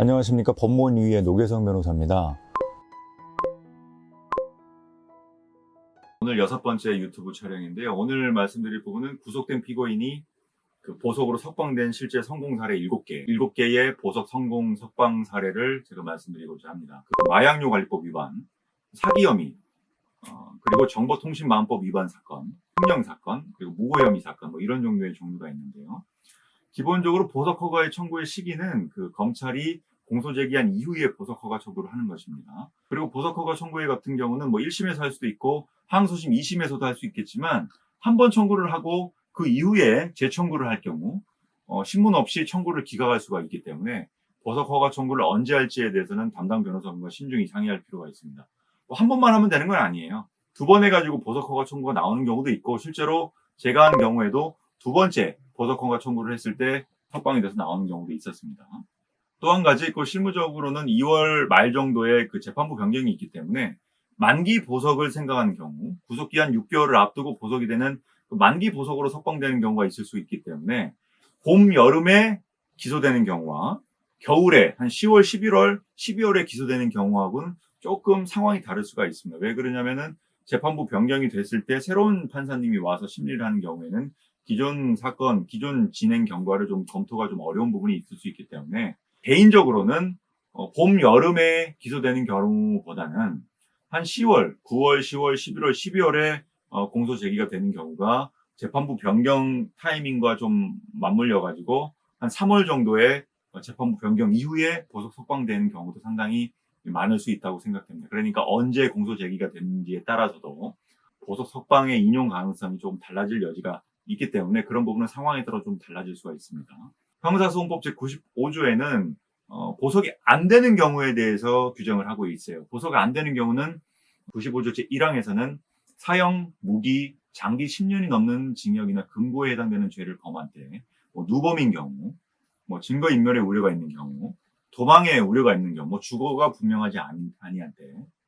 안녕하십니까 법무원 위의 노계성 변호사입니다. 오늘 여섯 번째 유튜브 촬영인데요. 오늘 말씀드릴 부분은 구속된 피고인이 그 보석으로 석방된 실제 성공 사례 7개, 7개의 보석 성공 석방 사례를 제가 말씀드리고자 합니다. 그 마약류 관리법 위반, 사기 혐의, 어, 그리고 정보통신망법 위반 사건, 횡령 사건, 그리고 무고 혐의 사건, 뭐 이런 종류의 종류가 있는데요. 기본적으로 보석 허가의 청구의 시기는 그 검찰이 공소 제기한 이후에 보석 허가 청구를 하는 것입니다. 그리고 보석 허가 청구의 같은 경우는 뭐 1심에서 할 수도 있고 항소심 2심에서도 할 수 있겠지만 한 번 청구를 하고 그 이후에 재청구를 할 경우 어, 신문 없이 청구를 기각할 수가 있기 때문에 보석 허가 청구를 언제 할지에 대해서는 담당 변호사분과 신중히 상의할 필요가 있습니다. 뭐 한 번만 하면 되는 건 아니에요. 두 번 해가지고 보석 허가 청구가 나오는 경우도 있고 실제로 제가 한 경우에도 두 번째 허가 청구를 했을 때 석방이 돼서 나오는 경우도 있었습니다. 또 한 가지 그 실무적으로는 2월 말 정도에 그 재판부 변경이 있기 때문에 만기 보석을 생각하는 경우 구속 기한 6개월을 앞두고 보석이 되는 그 만기 보석으로 석방되는 경우가 있을 수 있기 때문에 봄 여름에 기소되는 경우와 겨울에 한 10월 11월 12월에 기소되는 경우하고는 조금 상황이 다를 수가 있습니다. 왜 그러냐면은 재판부 변경이 됐을 때 새로운 판사님이 와서 심리를 하는 경우에는 기존 사건, 기존 진행 경과를 좀 검토가 좀 어려운 부분이 있을 수 있기 때문에 개인적으로는 어, 봄, 여름에 기소되는 경우보다는 한 10월, 9월, 10월, 11월, 12월에 어, 공소 제기가 되는 경우가 재판부 변경 타이밍과 좀 맞물려 가지고 한 3월 정도에 어, 재판부 변경 이후에 보석 석방되는 경우도 상당히 많을 수 있다고 생각됩니다. 그러니까 언제 공소 제기가 되는지에 따라서도 보석 석방의 인용 가능성이 조금 달라질 여지가 있기 때문에 그런 부분은 상황에 따라 좀 달라질 수가 있습니다. 형사소송법 제95조에는 어, 보석이 안 되는 경우에 대해서 규정을 하고 있어요. 보석이 안 되는 경우는 95조 제1항에서는 사형, 무기, 장기 10년이 넘는 징역이나 금고에 해당되는 죄를 범한 때, 뭐 누범인 경우, 뭐 증거 인멸의 우려가 있는 경우, 도망의 우려가 있는 경우, 뭐 주거가 분명하지 아니, 아니한 때,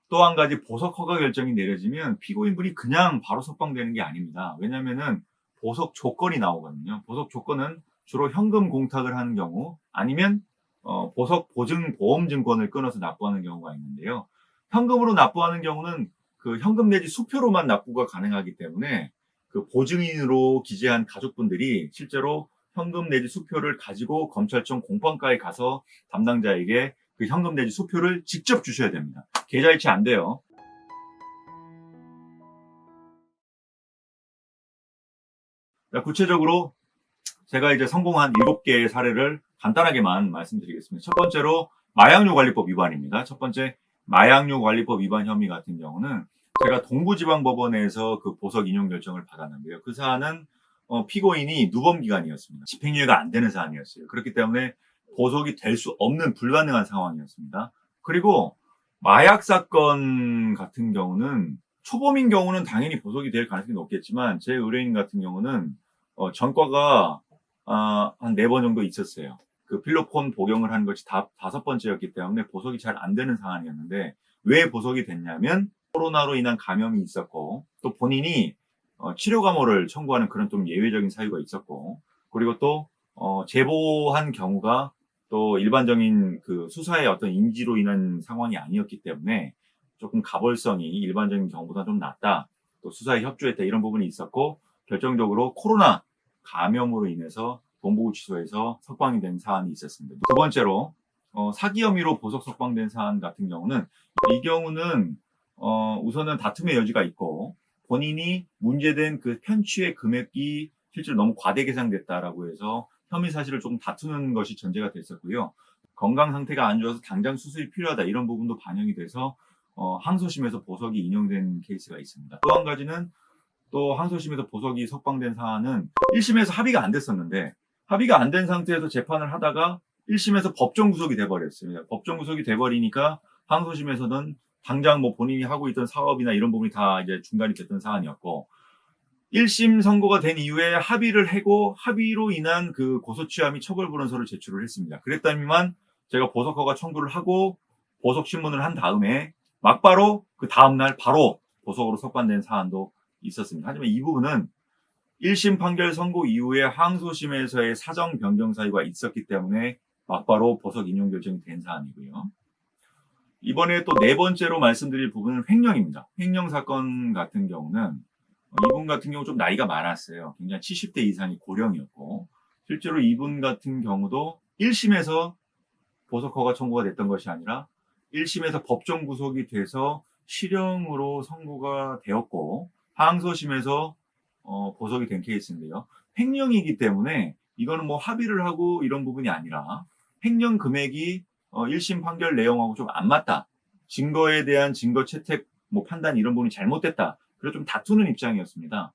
또 한 가지 보석 허가 결정이 내려지면 피고인분이 그냥 바로 석방되는 게 아닙니다. 왜냐면은 보석 조건이 나오거든요. 보석 조건은 주로 현금 공탁을 하는 경우 아니면 어, 보석 보증 보험 증권을 끊어서 납부하는 경우가 있는데요. 현금으로 납부하는 경우는 그 현금 내지 수표로만 납부가 가능하기 때문에 그 보증인으로 기재한 가족분들이 실제로 현금 내지 수표를 가지고 검찰청 공판과에 가서 담당자에게 그 현금 내지 수표를 직접 주셔야 됩니다. 계좌이체 안 돼요. 구체적으로 제가 이제 성공한 7개의 사례를 간단하게만 말씀드리겠습니다. 첫 번째로 마약류 관리법 위반입니다. 첫 번째 마약류 관리법 위반 혐의 같은 경우는 제가 동부지방법원에서 그 보석 인용 결정을 받았는데요. 그 사안은 어, 피고인이 누범 기간이었습니다. 집행유예가 안 되는 사안이었어요. 그렇기 때문에 보석이 될 수 없는 불가능한 상황이었습니다. 그리고 마약 사건 같은 경우는 초범인 경우는 당연히 보석이 될 가능성이 높겠지만 제 의뢰인 같은 경우는 어, 전과가 아, 한 네 번 정도 있었어요. 그 필로폰 복용을 한 것이 다, 다섯 번째였기 때문에 보석이 잘 안 되는 상황이었는데 왜 보석이 됐냐면 코로나로 인한 감염이 있었고 또 본인이 어, 치료 감호를 청구하는 그런 좀 예외적인 사유가 있었고 그리고 또 어, 제보한 경우가 또 일반적인 그 수사의 어떤 인지로 인한 상황이 아니었기 때문에 조금 가벌성이 일반적인 경우보다 좀 낮다. 또 수사에 협조했다 이런 부분이 있었고 결정적으로 코로나 감염으로 인해서 동부구치소에서 석방이 된 사안이 있었습니다. 두 번째로 어, 사기 혐의로 보석 석방된 사안 같은 경우는 이 경우는 어, 우선은 다툼의 여지가 있고 본인이 문제된 그 편취의 금액이 실제로 너무 과대 계상됐다라고 해서 혐의 사실을 조금 다투는 것이 전제가 됐었고요. 건강 상태가 안 좋아서 당장 수술이 필요하다 이런 부분도 반영이 돼서 어, 항소심에서 보석이 인용된 케이스가 있습니다. 또 한 가지는 또 항소심에서 보석이 석방된 사안은 1심에서 합의가 안 됐었는데 합의가 안 된 상태에서 재판을 하다가 1심에서 법정 구속이 돼버렸습니다. 법정 구속이 돼버리니까 항소심에서는 당장 뭐 본인이 하고 있던 사업이나 이런 부분이 다 이제 중단이 됐던 사안이었고 1심 선고가 된 이후에 합의를 해고 합의로 인한 그 고소취함이 처벌불원서를 제출을 했습니다. 그랬다면 제가 보석허가 청구를 하고 보석 신문을 한 다음에 막바로 그 다음날 바로 보석으로 석방된 사안도 있었습니다. 하지만 이 부분은 1심 판결 선고 이후에 항소심에서의 사정 변경 사유가 있었기 때문에 막바로 보석 인용 결정이 된 사안이고요. 이번에 또 네 번째로 말씀드릴 부분은 횡령입니다. 횡령 사건 같은 경우는 어, 이분 같은 경우 좀 나이가 많았어요. 굉장히 70대 이상이 고령이었고 실제로 이분 같은 경우도 1심에서 보석 허가 청구가 됐던 것이 아니라 1심에서 법정 구속이 돼서 실형으로 선고가 되었고 항소심에서 어, 보석이 된 케이스인데요. 횡령이기 때문에 이거는 뭐 합의를 하고 이런 부분이 아니라 횡령 금액이 어, 1심 판결 내용하고 좀 안 맞다. 증거에 대한 증거 채택 뭐 판단 이런 부분이 잘못됐다. 그래서 좀 다투는 입장이었습니다.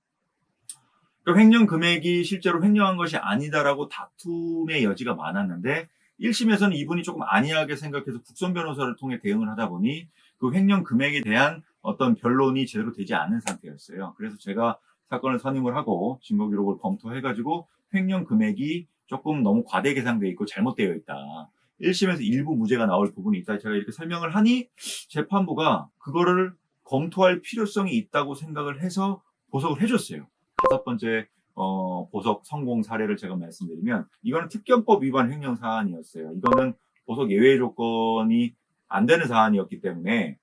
그 횡령 금액이 실제로 횡령한 것이 아니다라고 다툼의 여지가 많았는데 1심에서는 이분이 조금 안이하게 생각해서 국선 변호사를 통해 대응을 하다 보니 그 횡령 금액에 대한 어떤 변론이 제대로 되지 않은 상태였어요. 그래서 제가 사건을 선임을 하고 증거 기록을 검토해가지고 횡령 금액이 조금 너무 과대 계상되어 있고 잘못되어 있다. 1심에서 일부 무죄가 나올 부분이 있다. 제가 이렇게 설명을 하니 재판부가 그거를 검토할 필요성이 있다고 생각을 해서 보석을 해줬어요. 다섯 번째 어, 보석 성공 사례를 제가 말씀드리면 이거는 특견법 위반 횡령 사안이었어요. 이거는 보석 예외 조건이 안 되는 사안이었기 때문에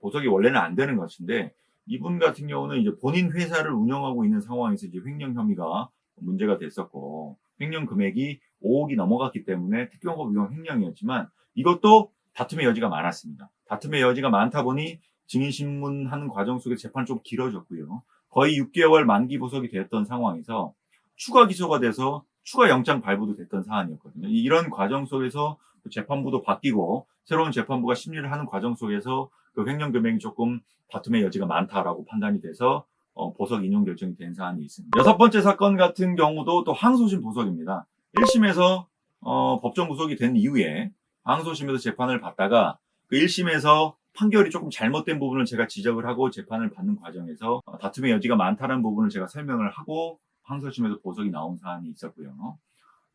보석이 원래는 안 되는 것인데 이분 같은 경우는 이제 본인 회사를 운영하고 있는 상황에서 이제 횡령 혐의가 문제가 됐었고 횡령 금액이 5억이 넘어갔기 때문에 특경법 위반 횡령이었지만 이것도 다툼의 여지가 많았습니다. 다툼의 여지가 많다 보니 증인 신문 하는 과정 속에 재판이 좀 길어졌고요. 거의 6개월 만기 보석이 됐던 상황에서 추가 기소가 돼서 추가 영장 발부도 됐던 사안이었거든요. 이런 과정 속에서 재판부도 바뀌고 새로운 재판부가 심리를 하는 과정 속에서 그 횡령 금액이 조금 다툼의 여지가 많다라고 판단이 돼서 어, 보석 인용 결정이 된 사안이 있습니다. 여섯 번째 사건 같은 경우도 또 항소심 보석입니다. 1심에서 어, 법정 구속이 된 이후에 항소심에서 재판을 받다가 그 1심에서 판결이 조금 잘못된 부분을 제가 지적을 하고 재판을 받는 과정에서 어, 다툼의 여지가 많다는 부분을 제가 설명을 하고 항소심에서 보석이 나온 사안이 있었고요.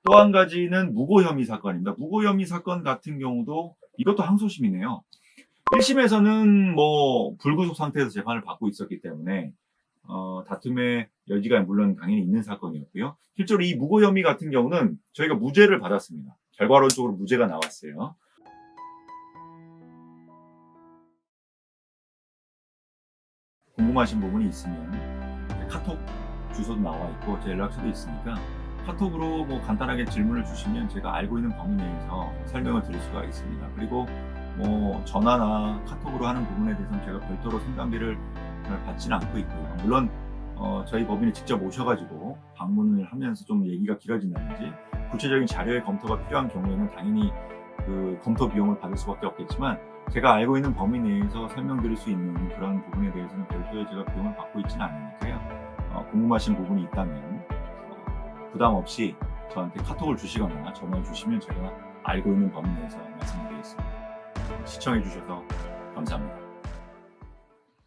또 한 가지는 무고 혐의 사건입니다. 무고 혐의 사건 같은 경우도 이것도 항소심이네요. 1심에서는 뭐 불구속 상태에서 재판을 받고 있었기 때문에 어, 다툼의 여지가 물론 당연히 있는 사건이었고요. 실제로 이 무고 혐의 같은 경우는 저희가 무죄를 받았습니다. 결과론적으로 무죄가 나왔어요. 궁금하신 부분이 있으면 카톡 주소도 나와 있고 제 연락처도 있으니까 카톡으로 뭐 간단하게 질문을 주시면 제가 알고 있는 범위 내에서 설명을 드릴 수가 있습니다. 그리고 뭐 전화나 카톡으로 하는 부분에 대해서는 제가 별도로 상담비를 받지는 않고 있고요. 물론 어, 저희 법인을 직접 오셔가지고 방문을 하면서 좀 얘기가 길어진다든지 구체적인 자료의 검토가 필요한 경우에는 당연히 그 검토 비용을 받을 수밖에 없겠지만 제가 알고 있는 범위 내에서 설명드릴 수 있는 그런 부분에 대해서는 별도의 제가 비용을 받고 있지는 않으니까요. 어, 궁금하신 부분이 있다면 어, 부담 없이 저한테 카톡을 주시거나 전화를 주시면 제가 알고 있는 범위 내에서 말씀드리겠습니다. 시청해 주셔서 감사합니다.